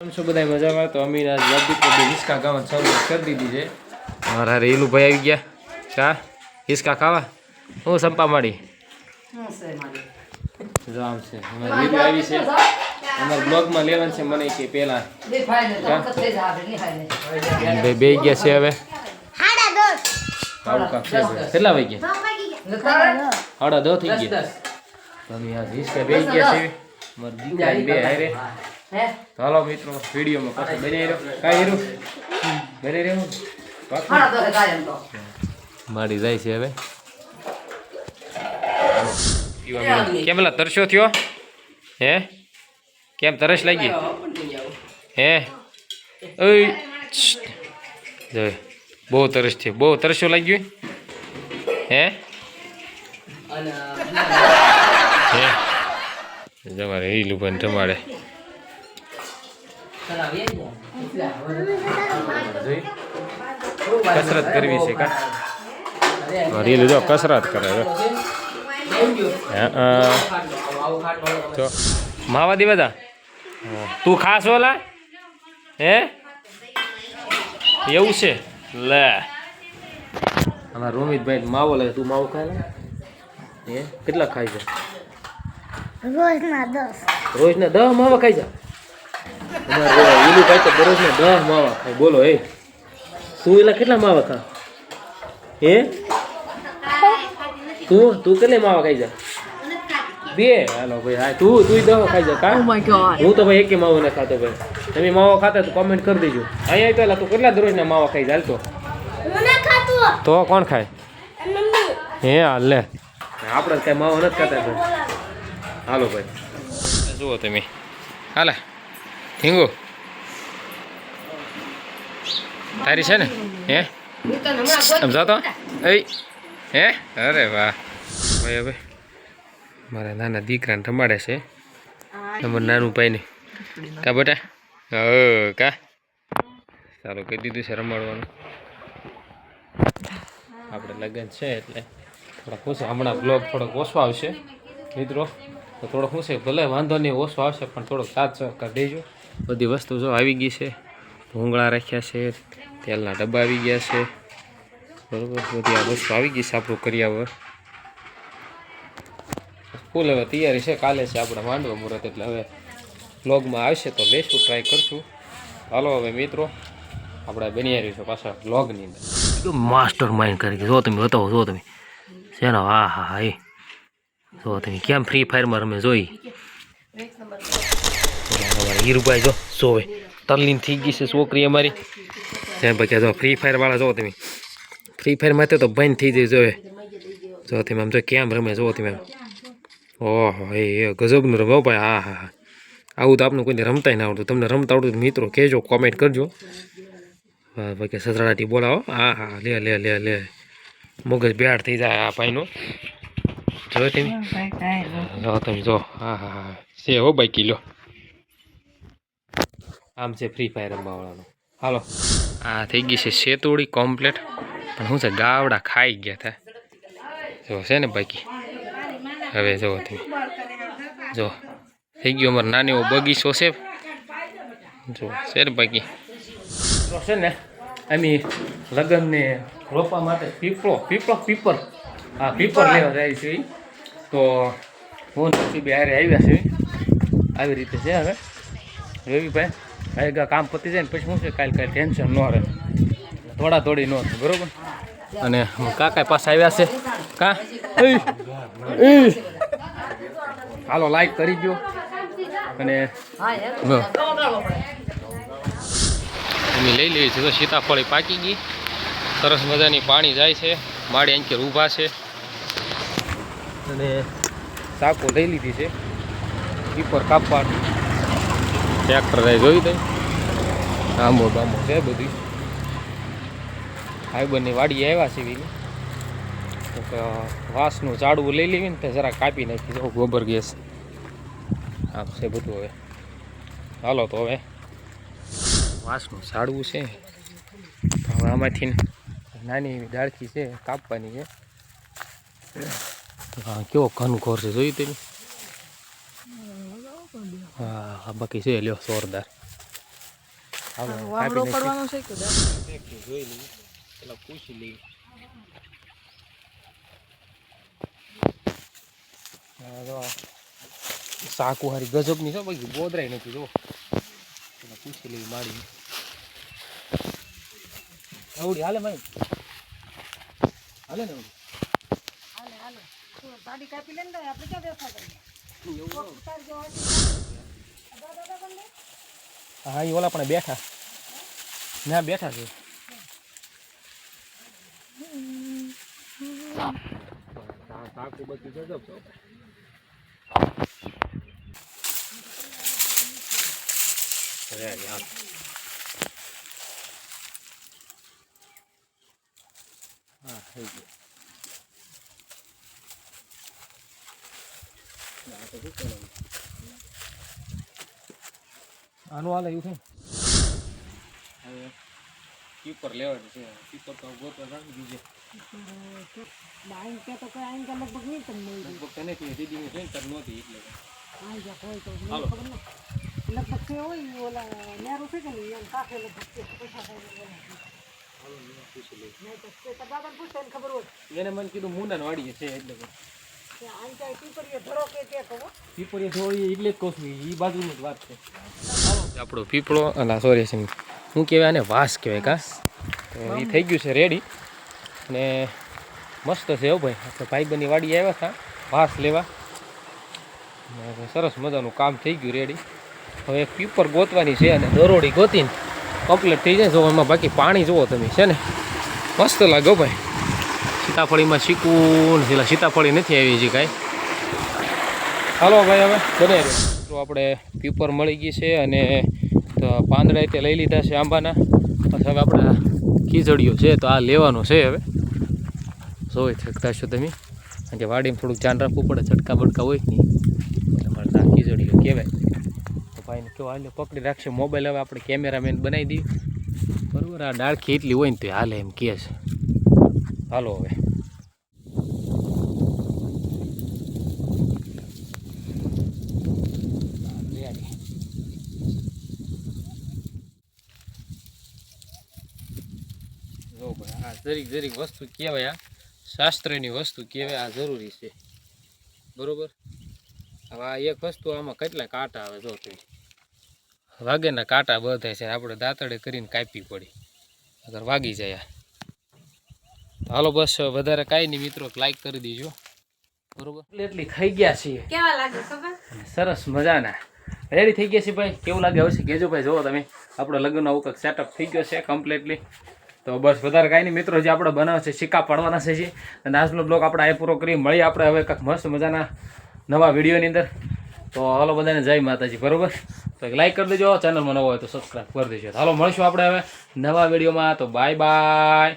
કેમ છો બધા મજામાં? તો અમીર આજ લગભગ બધી હિસકા ખાવા ચાલુ કરી દીધી છે. મારા રેલું ભાઈ આવી ગયા. કા? હિસકા ખાવા? હું સંપા માડી. જો આમ છે. અમારે રેલું આવી છે. અમારા બ્લોગમાં લેવાનું છે મને કે પહેલા. ભાઈ બે ગયા છે હવે. આવું કાંક છે ભાઈ. કેટલા વાઈ ગયા સાડા દો થઈ ગયા. તમે અમે આ હિસકા બે ગયા છે. મારી દીકરા બે હારે. હાલો મિત્રો વિડીયોમાં પાછો બની રહ્યો કાંઈ રહ્યું? બની રહ્યું મારી જાય છે હવે. કેમ પેલા તરસ્યો થયો? હે? કેમ તરસ લાગી? હે? ઓય. બહુ તરસ છે બહુ તરસ્યો લાગ્યું? હે? હે? જમારે એ લુભાઈ જમાડે. કસરત કરવી છે કા? રીલ જો કસરત કરે છે. તો માવા દી બધા તું ખાસ ઓલા હે એવું છે લે અમારા રોમિતભાઈ માવો લે તું માવો ખાય એ હે કેટલા ખાય છે રોજના દસ રોજના દસ માવા ખાઈ જા ભાઈ તો દરરોજના દહ માવા ખાય. બોલો એ. તું એલા કેટલા માવા ખા? હે? તું? તું કેટલા માવા ખાઈ જા? બે. હાલો ભાઈ હા તું તું દહ ખાઈ જા કા? હું તો ભાઈ એકે માવો ન ખાતો ભાઈ. તમે માવો ખાતા તો કોમેન્ટ કરી દેજો. અહીંયા તો એલા તું કેટલા દરરોજના માવા ખાઈ જા? તો. તો કોણ ખાય? હે હાલ લે. આપણે કઈ માવો નથી ખાતા ભાઈ. હાલો ભાઈ. જુઓ તમે. હાલે. હિંગુ. તારી છે ને? હે? સમજાતો? એ? હે? અરે વાહ. ભાઈ, હવે મારા નાના દીકરાને રમાડે છે. અમારું નાનું ભાઈને. કા બેટા? હ કા? ચાલો કહી દીધું છે રમાડવાનું. આપણે લગ્ન છે એટલે થોડાક ઓછો. હમણાં બ્લોગ થોડોક ઓછો આવશે. મિત્રો, તો થોડોક શું છે, ભલે વાંધો નહીં, ઓછો આવશે, પણ થોડોક સાથ સહકાર દેજો. બધી વસ્તુ જો આવી ગઈ છે. ભૂંગળા રાખ્યા છે, તેલના ડબ્બા આવી ગયા છે. બરોબર, બધી આ વસ્તુ આવી ગઈ છે આપણું કરિયાવર. ફૂલ હવે તૈયારી છે, કાલે છે આપણે માંડવા મુહૂર્ત, એટલે હવે બ્લોગમાં આવશે તો લેશું ટ્રાય કરશું. હાલો હવે મિત્રો, આપણે બની છે પાછા બ્લોગની અંદર. માસ્ટર માઇન્ડ કરી જો તમે બતાવો, જો તમે. શેનો, હા હા હા, એ. જો તમે કેમ ફ્રી ફાયરમાં રમે, જોઈ. અમારા હીરુભાઈ જો સોવે તલ્લીન થઈ ગઈ છે છોકરી અમારી. ત્યાં ભાઈ જો ફ્રી ફાયર વાળા જો તમે. ફ્રી ફાયર ફાયરમાં તો બંધ થઈ જાય જોવે. જો તમે આમ જો કેમ રમે જો તમે આમ. ઓહો એ ગજબનું રમો ભાઈ. હા હા હા. આવું તો આપનું કોઈને રમતાય ના આવડતું. તમને રમતા આવડતું મિત્રો કહેજો કોમેન્ટ કરજો. હા ભાઈ સસરાટી બોલાવો. હા હા લે લે લે લે. મગજ બેડ થઈ જાય આ ભાઈનું. જો તમે. જો તમે જો. હા હા હા. છે હો ભાઈ કિલો આમ છે ફ્રી ફાયર રમવાવાળાનો. હાલો. આ થઈ ગઈ છે શેતોડી કોમ્પ્લેટ પણ શું છે, ગાવડા ખાઈ ગયા હતા જો છે ને બાકી. હવે જો જો. થઈ ગયો અમારો નાની એવો બગીચો છે. જો છે ને બાકી. છે ને અમે લગ્નને રોપવા માટે પીપળો પીપળો, પીપર. હા પીપર લેવા જાય છે તો હું નથી બે હારે આવ્યા છે. આવી રીતે છે હવે. રવિભાઈ આગળ કામ પતી જાય ને પછી શું છે કાલે કાંઈ ટેન્શન ન રહે. થોડા થોડી ન થાય બરોબર? અને કાકા પાસે આવ્યા છે. કા. હાલો લાઈક કરી દો અને અમે લઈ લેવી છે તો સીતાફળી પાકી ગઈ. સરસ મજાની પાણી જાય છે. માળી અંકેર ઊભા છે. અને સાકો લઈ લીધી છે. પીપર કાપવા ટ્રેક્ટર જાય જોયું તમે? આંબો બાંબો છે બધી. ફાઈબરની વાડી આવ્યા છે તો વાંસનું ઝાડવું લઈ લેવી ને તો જરા કાપી નાખી જાઉં ગોબર ગેસ. આમ છે બધું હવે. હાલો તો હવે. વાંસનું ઝાડવું છે. હવે આમાંથી નાની એવી ડાળખી છે કાપવાની છે. હા કેવો ઘનઘોર છે જોયું તમે? બાકી છે લ્યો જોરદાર હાલો વાવડો કાપી પડવાનો છે કે જોઈ લઈએ પેલા પૂછી લઈએ હા, જો ગજબની છે બાકી બોદરાય નથી જો પેલા પૂછી લઈએ માડી આવડી હાલે ભાઈ હાલે ને આવડી ગાડી કાપી લે ને આપણે ક્યાં બેઠા હા એ ઓલા પણ બેઠા ના બેઠા છે હા થઈ ગયું કરવાનું? આનું આ લેવું છે હવે કીપર લેવાનું છે. કીપર તો ગોતવા રાખી દીજે આઈન કે તો કઈ આઈન કે લગભગ નહીં તમને લગભગ તને થી દીદીની જોઈને તાર નહોતી એટલે આઈન જ્યાં હોય તો લગભગ છે હોય ઓલા નેરો છે કે નહીં? એમ કાંઠે લગભગ છે. પૈસા થાય ને ખબર હોય. એને મને કીધું મુંડા વાડી છે એટલે કે. ક્યાંય ધરો કે તે કહો. પીપળીએ જોડી એટલે જ કહું છું એ બાજુની જ વાત છે. આપણો પીપળો, અલા સોરી શું કહેવાય આને વાસ કહેવાય, કા? તો એ થઈ ગયું છે રેડી અને મસ્ત છે એવું ભાઈ. આપણે ભાઈબંધની વાડી આવ્યા હતા. વાસ લેવા. સરસ મજાનું કામ થઈ ગયું રેડી હવે પીપર ગોતવાની છે અને દરોડી ગોતીને કમ્પ્લીટ થઈ જાય. જો એમાં બાકી પાણી જુઓ તમે, છે ને? મસ્ત લાગો ભાઈ. સીતાફળીમાં શીકું પેલા સીતાફળી નથી આવી હજી કાંઈ. હાલો ભાઈ, હવે બને આપણે પીપર મળી ગઈ છે અને પાંદડા તે લઈ લીધા છે આંબાના. પછી હવે આપણે ખીચડીઓ છે, તો આ લેવાનો છે હવે. જોઈ શકતા છો તમે. કારણ કે વાડીમાં થોડુંક ધ્યાન રાખવું પડે, છટકા બટકા હોય નહીં. એટલે મારે આ ખીજડીઓ કહેવાય. તો ભાઈને કેવો હાલે, પકડી રાખશે મોબાઈલ. હવે આપણે કેમેરામેન બનાવી દઈએ. બરાબર, આ ડાળખી એટલી હોય ને તો હાલે એમ કહે છે. હાલો હવે રેડી જો ભાઈ આ જરીક જરીક વસ્તુ કહેવાય આ. શાસ્ત્રની વસ્તુ કહેવાય આ જરૂરી છે. બરોબર? હવે આ એક વસ્તુ આમાં કેટલા કાંટા આવે જો તમે. વાગેના કાંટા બધા છે આપણે દાંતડે કરીને કાપી પડી. અગર વાગી જાય. હાલો બસ વધારે કાંઈ નહીં મિત્રો લાઈક કરી દીજો. બરોબર? એટલી થઈ ગયા છીએ. કેવા લાગે ખબર? સરસ મજાના. રેડી થઈ ગયા છે ભાઈ? કેવું લાગે? હવે કેજો ભાઈ? જોવો તમે. આપણો લગ્નનો આવું કંઈક સેટઅપ થઈ ગયો છે કમ્પ્લીટલી તો બસ વધારે કાંઈ નહીં, મિત્રો જે આપણે બનાવે છે સિક્કા પાડવાના છે અને આજનો બ્લોગ આપણે આ પૂરો કરી મળીએ આપણે હવે કંઈક મસ્ત મજાના નવા વિડીયોની અંદર. તો હાલો બધાને જય માતાજી, બરોબર? તો એક લાઈક કરી દેજો, ચેનલમાં નવો હોય તો સબસ્ક્રાઈબ કરી દેજો. હાલો મળીશું આપણે હવે નવા વિડીયોમાં. તો બાય બાય